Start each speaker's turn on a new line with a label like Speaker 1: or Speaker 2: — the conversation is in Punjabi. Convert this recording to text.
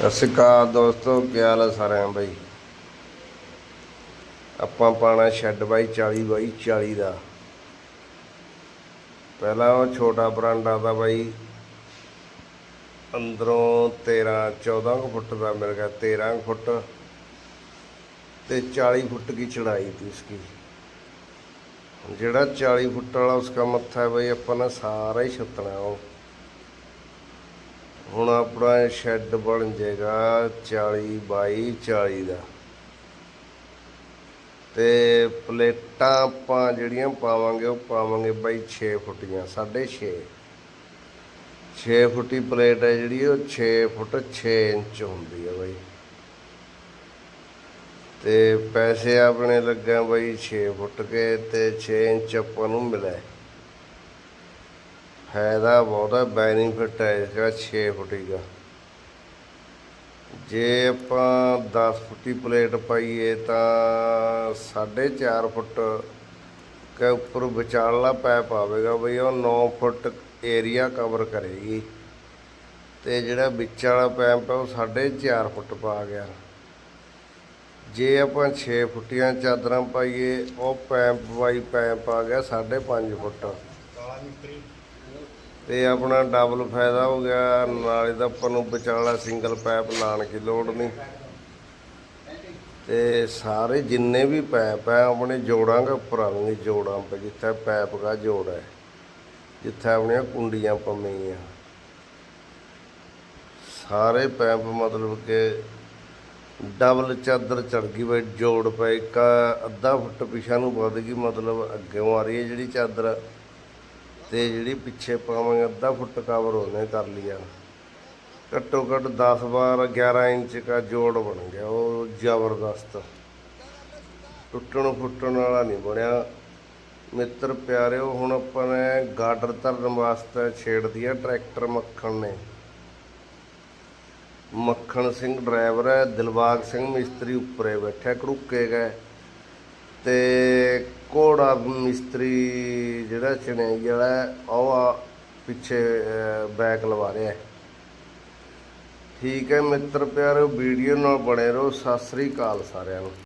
Speaker 1: ਸਤਿ ਸ਼੍ਰੀ ਅਕਾਲ ਦੋਸਤੋ, ਕੀ ਹਾਲ ਹੈ ਸਾਰਿਆਂ ਬਾਈ? ਆਪਾਂ ਪਾਣਾ ਸ਼ੈੱਡ ਬਾਈ 40 ਬਾਈ 40 ਦਾ। ਪਹਿਲਾ ਉਹ ਛੋਟਾ ਬਰਾਂਡਾ ਦਾ ਬਾਈ, ਅੰਦਰੋਂ 13 14 ਕੁ ਫੁੱਟ ਦਾ ਮਿਲ ਗਿਆ 13 ਫੁੱਟ ਤੇ 40 ਫੁੱਟ ਦੀ ਚੜਾਈ ਤੀ ਉਸकी ਜਿਹੜਾ 40 ਫੁੱਟ ਵਾਲਾ ਉਸਕਾ ਮੱਥਾ ਹੈ ਬਾਈ, ਆਪਾਂ ਨੇ ਸਾਰਾ ਹੀ ਛੱਤਣਾ ਉਹ। ਹੁਣ ਆਪਣਾ ਸ਼ੈੱਡ ਬਣ ਜਾਏਗਾ 40 ਬਾਈ 40 ਦਾ। ਤੇ ਪਲੇਟਾਂ ਆਪਾਂ ਜਿਹੜੀਆਂ ਪਾਵਾਂਗੇ, ਉਹ ਪਾਵਾਂਗੇ ਬਾਈ 6 ਫੁੱਟੀਆਂ 6.5 6 ਫੁੱਟੀ ਪਲੇਟ ਹੈ ਜਿਹੜੀ, ਉਹ 6 ਫੁੱਟ 6 ਇੰਚ ਹੁੰਦੀ ਹੈ ਬਾਈ। ਤੇ ਪੈਸੇ ਆਪਣੇ ਲੱਗਾ ਬਾਈ 6 ਫੁੱਟ ਕੇ ਤੇ 6 ਇੰਚ ਆਪਾਂ ਨੂੰ ਮਿਲਿਆ। ਫਾਇਦਾ ਬਹੁਤ ਹੈ ਬੈਨੀਫਿਟ ਹੈ ਇਸਦਾ 6 ਫੁੱਟੀ ਦਾ ਜੇ ਆਪਾਂ 10 ਫੁੱਟੀ ਪਲੇਟ ਪਾਈਏ ਤਾਂ 4.5 ਫੁੱਟ ਕੇ ਉੱਪਰ ਵਿਚਾਲਲਾ ਪੈਪ ਆਵੇਗਾ ਬਈ ਉਹ 9 ਫੁੱਟ ਏਰੀਆ ਕਵਰ ਕਰੇਗੀ। ਤੇ ਜਿਹੜਾ ਵਿੱਚ ਵਾਲਾ ਪੈਪ ਹੈ ਉਹ 4.5 ਫੁੱਟ ਪਾ ਗਿਆ। ਜੇ ਆਪਾਂ 6 ਫੁੱਟੀਆਂ ਚਾਦਰਾਂ ਪਾਈਏ, ਉਹ ਪੈਪ ਬਾਈ ਪੈਪ ਆ ਗਿਆ 5.5 ਫੁੱਟ। ਤੇ ਆਪਣਾ ਡਬਲ ਫਾਇਦਾ ਹੋ ਗਿਆ, ਨਾਲੇ ਤਾਂ ਆਪਾਂ ਨੂੰ ਵਿਚਾਲਾ ਸਿੰਗਲ ਪਾਈਪ ਲਾਣ ਦੀ ਲੋੜ ਨਹੀਂ। ਤੇ ਸਾਰੇ ਜਿੰਨੇ ਵੀ ਪੈਪ ਹੈ ਆਪਣੇ ਜੋੜਾਂਗੇ ਉੱਪਰ ਆਉਣਗੇ ਜੋੜਾਂ 'ਤੇ ਜਿੱਥੇ ਪੈਪ ਦਾ ਜੋੜ ਹੈ, ਜਿੱਥੇ ਆਪਣੀਆਂ ਕੁੰਡੀਆਂ ਪੰਮੀਆਂ ਸਾਰੇ ਪੈਪ ਮਤਲਬ ਕਿ ਡਬਲ ਚਾਦਰ ਚੜ ਗਈ ਬਈ, ਜੋੜ ਪਏ ਇੱਕ ਅੱਧਾ ਫੁੱਟ ਪਿਛਾ ਨੂੰ ਵੱਧ ਗਈ, ਮਤਲਬ ਅੱਗੇ ਆ ਰਹੀ ਹੈ ਜਿਹੜੀ ਚਾਦਰ। ਤੇ ਜਿਹੜੀ ਪਿੱਛੇ ਪਾਵਾਂਗੇ ਅੱਧਾ ਫੁੱਟ ਕਵਰ ਉਹਨੇ ਕਰ ਲਿਆ। ਘੱਟੋ ਘੱਟ 10 ਬਾਰ 11 ਇੰਚ ਦਾ ਜੋੜ ਬਣ ਗਿਆ, ਉਹ ਜ਼ਬਰਦਸਤ। ਟੁੱਟਣ ਫੁੱਟਣ ਵਾਲਾ ਨਹੀਂ ਬਣਿਆ। ਮਿੱਤਰ ਪਿਆਰਿਓ, ਹੁਣ ਆਪਾਂ ਨੇ ਗਾਡਰ ਧਰਨ ਵਾਸਤੇ ਛੇੜਦੀ ਆ ਟਰੈਕਟਰ ਮੱਖਣ ਨੇ। ਮੱਖਣ ਸਿੰਘ ਡਰਾਈਵਰ ਹੈ, ਦਿਲਬਾਗ ਸਿੰਘ ਮਿਸਤਰੀ ਉੱਪਰੇ ਬੈਠਾ ਕੜੁੱਕੇ ਗਏ। ਤੇ ਕੋੜਾ ਮਿਸਤਰੀ ਜਿਹੜਾ ਚਣਾਈ ਵਾਲਾ ਉਹ ਆ ਪਿੱਛੇ ਬੈਕ ਲਵਾ ਰਿਹਾ ਠੀਕ ਹੈ ਮਿੱਤਰ ਪਿਆਰਿਓ ਵੀਡੀਓ ਨਾਲ ਬਣੇ ਰਹੋ। ਸਤਿ ਸ੍ਰੀ ਅਕਾਲ ਸਾਰਿਆਂ ਨੂੰ।